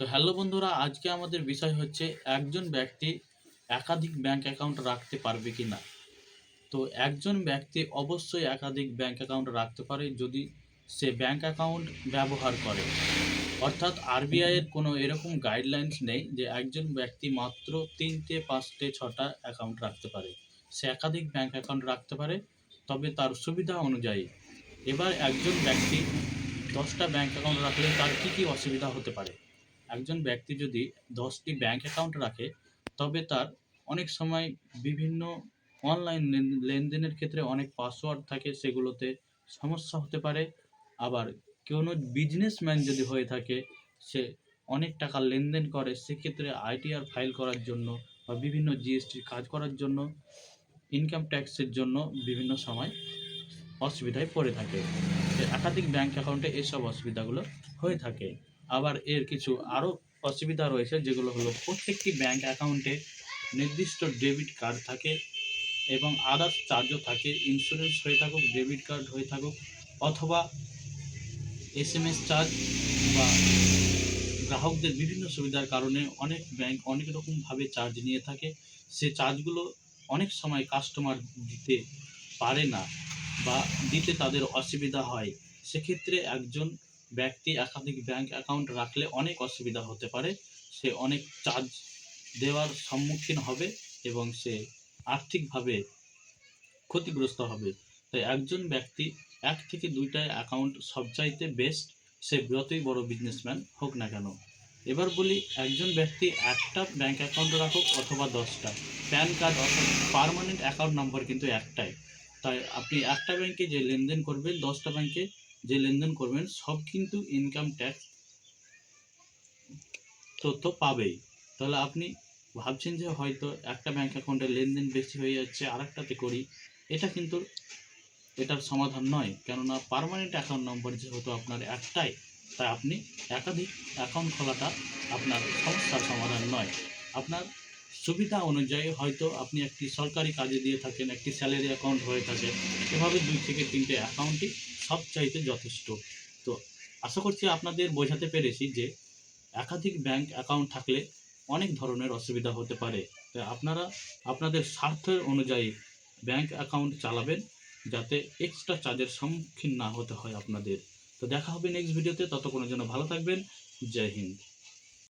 তো হ্যালো বন্ধুরা, আজকে আমাদের বিষয় হচ্ছে একজন ব্যক্তি একাধিক ব্যাংক অ্যাকাউন্ট রাখতে পারবে কি না তো একজন ব্যক্তি অবশ্যই একাধিক ব্যাংক অ্যাকাউন্ট রাখতে পারে যদি সে ব্যাংক অ্যাকাউন্ট ব্যবহার করে। অর্থাৎ আরবিআই এর কোনো এরকম গাইডলাইন্স নেই যে একজন ব্যক্তি মাত্র তিনটে, পাঁচটে, ছটা অ্যাকাউন্ট রাখতে পারে। সে একাধিক ব্যাংক অ্যাকাউন্ট রাখতে পারে, তবে তার সুবিধা অনুযায়ী। এবার একজন ব্যক্তি দশটা ব্যাংক অ্যাকাউন্ট রাখলে তার কী কী অসুবিধা হতে পারে? একজন ব্যক্তি যদি দশটি ব্যাংক অ্যাকাউন্ট রাখে, তবে তার অনেক সময় বিভিন্ন অনলাইন লেনদেনের ক্ষেত্রে অনেক পাসওয়ার্ড থাকে, সেগুলোতে সমস্যা হতে পারে। আবার কোনো বিজনেসম্যান যদি হয়ে থাকে, সে অনেক টাকা লেনদেন করে, সেক্ষেত্রে আইটিআর ফাইল করার জন্য বা বিভিন্ন জিএসটির কাজ করার জন্য ইনকাম ট্যাক্সের জন্য বিভিন্ন সময় অসুবিধায় পড়ে থাকে। একাধিক ব্যাংক অ্যাকাউন্টে এসব অসুবিধাগুলো হয়ে থাকে। আবার এর কিছু আরও অসুবিধা রয়েছে, যেগুলো হলো প্রত্যেকটি ব্যাংক অ্যাকাউন্টে নির্দিষ্ট ডেবিট কার্ড থাকে এবং আদার্স চার্জও থাকে। ইন্স্যুরেন্স হয়ে থাকুক ডেবিট কার্ড হয়ে থাকুক, অথবা এস এম এস চার্জ বা গ্রাহকদের বিভিন্ন সুবিধার কারণে অনেক ব্যাংক অনেক রকমভাবে চার্জ নিয়ে থাকে। সে চার্জগুলো অনেক সময় কাস্টমার দিতে পারে না বা দিতে তাদের অসুবিধা হয়। সেক্ষেত্রে একজন ব্যক্তি একাধিক ব্যাংক অ্যাকাউন্ট রাখলে অনেক অসুবিধা হতে পারে। সে অনেক চার্জ দেওয়ার সম্মুখীন হবে এবং সে আর্থিকভাবে ক্ষতিগ্রস্ত হবে। তাই একজন ব্যক্তি এক থেকে দুইটা অ্যাকাউন্ট সবচাইতে বেস্ট সে যতই বড় বিজনেসম্যান হোক না কেন। এবার বলি, একজন ব্যক্তি একটা ব্যাঙ্ক অ্যাকাউন্ট রাখুক অথবা দশটা। প্যান কার্ড অর্থাৎ পার্মানেন্ট অ্যাকাউন্ট নাম্বার কিন্তু একটাই। তাই আপনি একটা ব্যাংকে যে লেনদেন করবেন, দশটা ব্যাংকে যে লেনদেন করবেন, সব কিন্তু ইনকাম ট্যাক্স তথ্য পাবেই। তাহলে আপনি ভাবছেন যে হয়তো একটা ব্যাঙ্ক অ্যাকাউন্টে লেনদেন বেশি হয়ে যাচ্ছে আর একটাতে করি, এটা কিন্তু এটার সমাধান নয়। কেননা পার্মানেন্ট অ্যাকাউন্ট নম্বর যেহেতু আপনার একটাই, তাই আপনি একাধিক অ্যাকাউন্ট খোলাটা আপনার সমস্যার সমাধান নয়। আপনার সুবিধা অনুযায়ী হয়তো আপনি একটি সরকারি কাজে দিয়ে থাকেন, একটি স্যালারি অ্যাকাউন্ট হয়ে থাকে। এভাবে দুই থেকে তিনটে অ্যাকাউন্টই সব চাইতে যথেষ্ট। তো আশা করছি আপনাদের বোঝাতে পেরেছি যে একাধিক ব্যাংক অ্যাকাউন্ট থাকলে অনেক ধরনের অসুবিধা হতে পারে। তাই আপনারা আপনাদের স্বার্থের অনুযায়ী ব্যাংক অ্যাকাউন্ট চালাবেন যাতে এক্সট্রা চার্জের সম্মুখীন না হতে হয় আপনাদের। তো দেখা হবে নেক্সট ভিডিওতে ততক্ষণের জন্য ভালো থাকবেন। জয় হিন্দ।